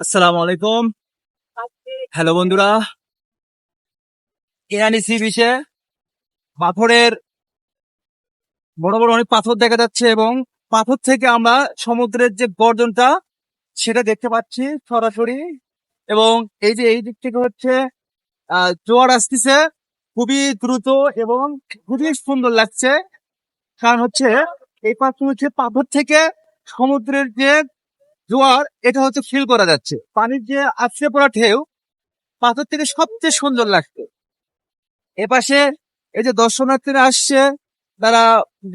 আসসালামু আলাইকুম। হ্যালো বন্ধুরা। এআনি সি বিচে পাথরের বড় বড় অনেক পাথর দেখা যাচ্ছে এবং পাথর থেকে আমরা সমুদ্রের যে গর্জনটা সেটা দেখতে পাচ্ছি সরাসরি এবং এই যে এই দিক থেকে হচ্ছে জোয়ার আসতেছে। খুবই দ্রুত এবং খুবই সুন্দর লাগছে। কারণ হচ্ছে এই পাথর হচ্ছে পাথর থেকে সমুদ্রের যে জোয়ার, এটা হচ্ছে ফিল করা যাচ্ছে। পানির যে আছড়ে পড়া ঢেউ, পাথর থেকে সবচেয়ে সুন্দর লাগছে। এপাশে এই যে দর্শনার্থীরা আসছে, তারা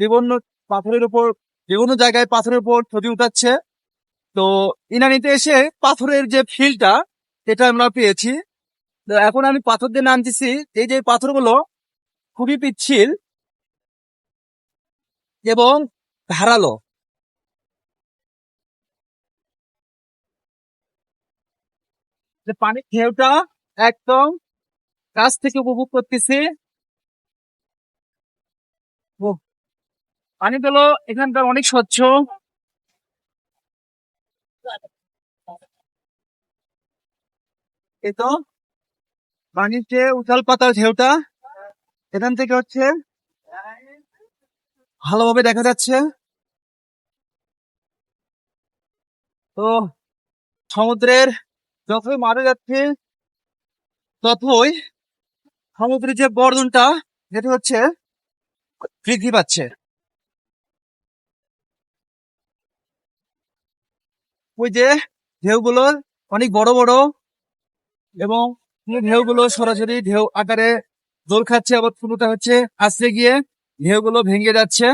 বিভিন্ন পাথরের উপর, বিভিন্ন জায়গায় পাথরের উপর ছবি উঠাচ্ছে। তো ইনানিতে এসে পাথরের যে ফিলটা এটা আমরা পেয়েছি। তো এখন আমি পাথর দিয়ে নামতেছি। এই যে পাথরগুলো, খুবই পিচ্ছিল এবং ধারালো। যে পানির ঢেউটা একদম কাছ থেকে উপভোগ করতেছি। পানিগুলো এখানকার অনেক স্বচ্ছ। এই তো, পানির যে উথাল পাতাল ঢেউটা, এখান থেকে হচ্ছে ভালোভাবে দেখা যাচ্ছে। তো, সমুদ্রের যতই মারা যাচ্ছে, ততই সমুদ্রের যে বর্ধনটা সেটা হচ্ছে বৃদ্ধি পাচ্ছে। ওই যে ঢেউগুলো অনেক বড় বড়, এবং ঢেউগুলো সরাসরি ঢেউ আকারে দোল খাচ্ছে, আবার কোনোটা হচ্ছে আশ্রে গিয়ে ঢেউগুলো ভেঙে যাচ্ছে।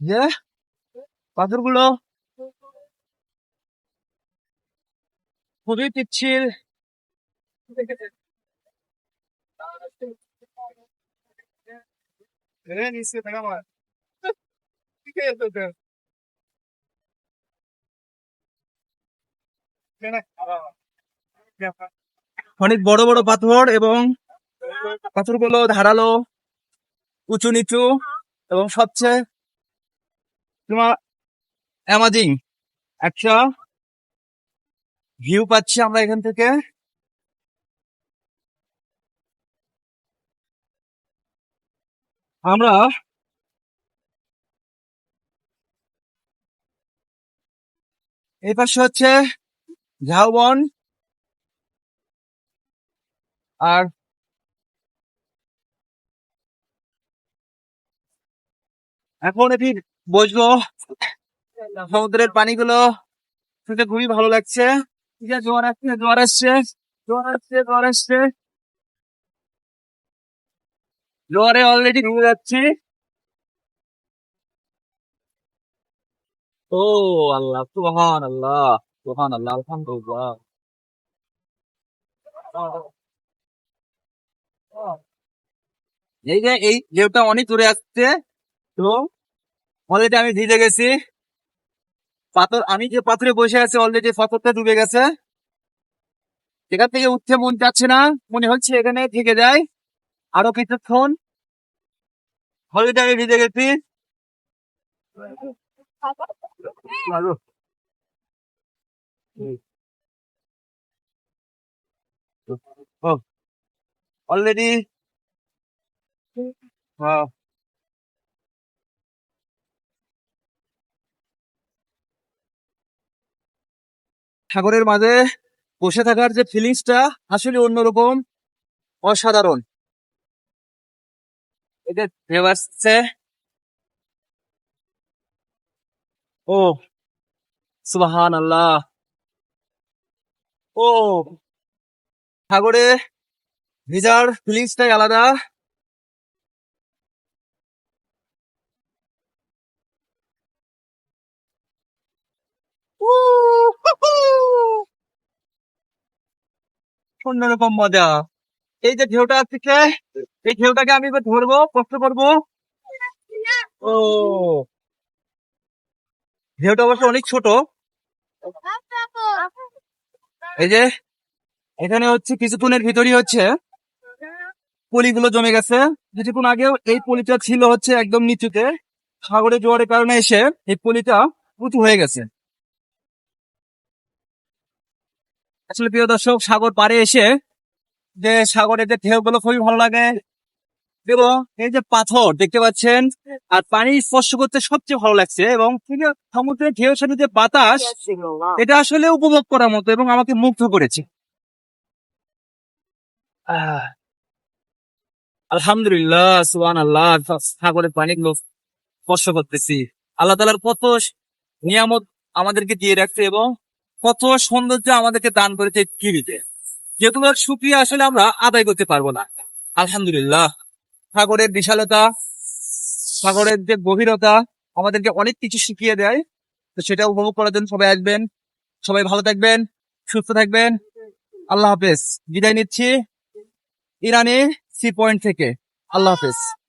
যে পাথরগুলো খুবই পিচ্ছিল। অনেক বড় বড় পাথর এবং পাথরগুলো ধারালো উঁচু নিচু এবং সবচেয়ে তোমার অ্যামাজিং একটা ভিউ পাচ্ছি আমরা এখান থেকে। আমরা এই পাশে হচ্ছে ঝাউবন আর এখন এটি বসবো সমুদ্রের পানিগুলো শুনতে খুবই ভালো লাগছে। ঠিক আছে জোয়ার আসছে জোয়ার আসছে জোয়ার আসছে জোয়ার আসছে জোয়ারে অলরেডি ডুবে যাচ্ছি। ও আল্লাহ সুবহান আল্লাহ সুবহান আল্লাহ আলহামদুলিল্লাহ। এই যে, এই ঢেউটা অনেক দূরে আসছে, তো অলরেডি আমি ভিজে গেছি। পাথর আমি যে পাথরে বসে আছি অলরেডি পাথরটা ডুবে গেছে। এখান থেকে উঠতে মন যাচ্ছে না মনে হচ্ছে এখানে থেকে যায়। আরও কিছুক্ষণ। আমি ভিজে গেছি। অলরেডি সাগরের মাঝে বসে থাকার যে ফিলিংসটা আসলে অন্যরকম, অসাধারণ। এটা ঢেউ ও সুবাহান আল্লাহ ও সাগরে ভিজার ফিলিংসটাই আলাদা। অন্যরকম মজা এই যে ঢেউটা থেকে এই ঢেউটাকে আমি এবার ধরবো, কষ্ট করব। ও। ঢেউটা অবশ্য অনেক ছোট। এই যে, এখানে হচ্ছে কিছুক্ষণের ভিতরই হচ্ছে, পলিগুলো জমে গেছে। কিছুক্ষণ আগেও এই পলিটা ছিল হচ্ছে একদম নিচুতে। সাগরে জোয়ারের কারণে এসে এই পলিটা উঁচু হয়ে গেছে। আসলে প্রিয় দর্শক, সাগর পাড়ে এসে যে সাগরের যে ঢেউগুলো খুবই ভালো লাগে এবং এই যে পাথর দেখতে পাচ্ছেন, আর পানি স্পর্শ করতে সবচেয়ে ভালো লাগছে এবং সমুদ্রের ঢেউর সাথে যে বাতাস, এটা আসলে উপভোগ করার মতো এবং আমাকে মুগ্ধ করেছে। আলহামদুলিল্লাহ সুবান আল্লাহ সাগরের পানিগুলো স্পর্শ করতেছি। আল্লাহ তালার কত নিয়ামত আমাদেরকে দিয়ে রাখছে এবং কত সৌন্দর্য আমাদেরকে দান করেছে পৃথিবীতে। যেগুলোর সুক্রিয়া আসলে আমরা আদায় করতে পারব না। আলহামদুলিল্লাহ। সাগরের বিশালতা, সাগরের যে গভীরতা, আমাদেরকে অনেক কিছু শিখিয়ে দেয়। তো সেটা উপভোগ করার জন্য সবাই আসবেন। সবাই ভালো থাকবেন, সুস্থ থাকবেন। আল্লাহ হাফেজ। বিদায় নিচ্ছি। ইরানে সি পয়েন্ট থেকে। আল্লাহ হাফেজ।